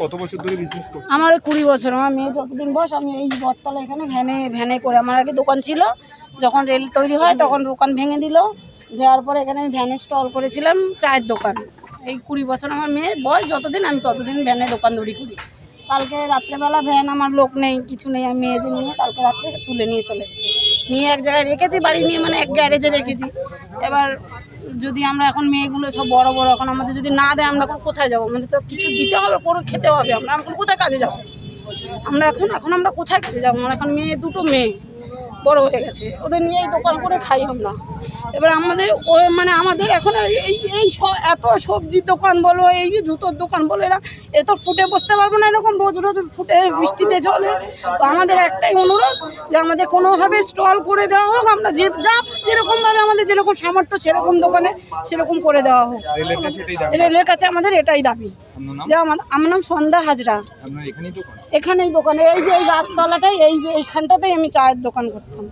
কত বছর আমার কুড়ি বছর, আমার মেয়ে যতদিন বয়স, আমি এই বটতলা এখানে ভ্যানে ভ্যানে করে, আমার আগে দোকান ছিল। যখন রেল তৈরি হয়, তখন দোকান ভেঙে দিল। দেওয়ার পরে এখানে আমি ভ্যানে স্টল করেছিলাম, চায়ের দোকান। এই কুড়ি বছর আমার মেয়ের বয়স, যতদিন আমি ততদিন ভ্যানে দোকান দৌড়ি করি। কালকে রাত্রেবেলা ভ্যান আমার লোক নেই, কিছু নেই, আমি মেয়েদের নিয়ে কালকে রাত্রে তুলে নিয়ে চলে গেছি। নিয়ে এক জায়গায় রেখেছি, বাড়ি নিয়ে মানে এক গ্যারেজে রেখেছি। এবার যদি আমরা এখন মেয়েগুলো সব বড় বড়, এখন আমাদের যদি না দেয়, আমরা এখন কোথায় যাব? আমাদের তো কিছু দিতে হবে করে খেতে হবে আমরা। এখন কোথায় কাজে যাব? আমরা এখন এখন আমরা কোথায় কাজে যাব? আমার এখন মেয়ে, দুটো মেয়ে। বড় হয়ে গেছে। ওদের নিয়েই দোকান করে খাই আমরা এবার আমাদের ও মানে আমাদের এখন এই- এই এত সবজির দোকান বলো এই জুতোর দোকান বলো এরা এ তো ফুটে বসতে পারব না এরকম রোজ রোজ ফুটে বৃষ্টিতে চলে তো আমাদের একটাই অনুরোধ যে আমাদের কোনোভাবে স্টল করে দেওয়া হোক আমরা যে যা যেরকমভাবে আমাদের যেরকম সামর্থ্য সেরকম দোকানে সেরকম করে দেওয়া হোক। রেলের কাছে আমাদের এটাই দাবি। যে আমার আমার নাম সন্ধ্যা হাজরা। এখানেই দোকানে। এই যে এই গাছতলাটাই এই যে এইখানটাতেই আমি চায়ের দোকান করতাম।